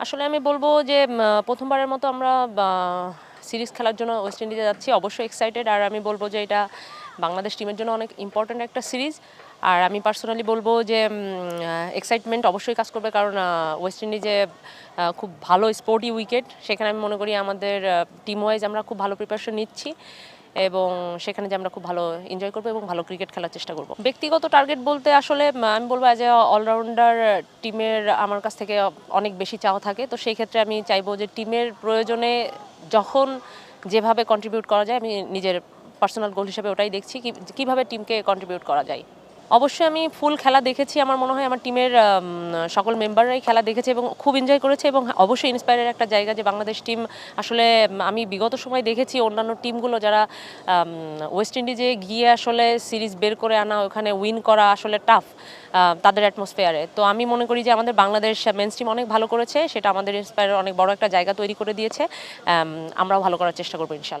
আসলে আমি বলব যে প্রথমবারের মতো আমরা সিরিজ খেলার জন্য ওয়েস্ট ইন্ডিজে যাচ্ছি, অবশ্যই এক্সাইটেড আর আমি বলব যে এটা বাংলাদেশ টিমের জন্য অনেক ইম্পর্ট্যান্ট একটা সিরিজ। আর আমি পার্সোনালি বলব যে এক্সাইটমেন্ট অবশ্যই কাজ করবে, কারণ ওয়েস্ট ইন্ডিজে খুব ভালো স্পোর্টি উইকেট সেখানে আমি মনে করি আমাদের টিম ওয়াইজ আমরা খুব ভালো প্রিপারেশন নিচ্ছি এবং সেখানে যে আমরা খুব ভালো এনজয় করব এবং ভালো ক্রিকেট খেলার চেষ্টা করব। ব্যক্তিগত টার্গেট বলতে আসলে আমি বলব অ্যাজ এ অলরাউন্ডার টিমের আমার কাছ থেকে অনেক বেশি চাওয়া থাকে। তো সেই ক্ষেত্রে আমি চাইব যে টিমের প্রয়োজনে যখন যেভাবে কন্ট্রিবিউট করা যায়, আমি নিজের পার্সোনাল গোল হিসেবে ওটাই দেখছি কীভাবে টিমকে কন্ট্রিবিউট করা যায়। অবশ্যই আমি ফুল খেলা দেখেছি, আমার মনে হয় আমার টিমের সকল মেম্বাররাই খেলা দেখেছে এবং খুব এনজয় করেছে এবং অবশ্যই ইন্সপায়ারের একটা জায়গা যে বাংলাদেশ টিম আসলে আমি বিগত সময় দেখেছি অন্যান্য টিমগুলো যারা ওয়েস্ট ইন্ডিজে গিয়ে আসলে সিরিজ বের করে আনা, ওখানে উইন করা আসলে টাফ তাদের অ্যাটমসফেয়ারে তো আমি মনে করি যে আমাদের বাংলাদেশ মেন্স টিম অনেক ভালো করেছে, সেটা আমাদের ইন্সপায়ারের অনেক বড় একটা জায়গা তৈরি করে দিয়েছে আমরাও ভালো করার চেষ্টা করব ইনশাল্লাহ।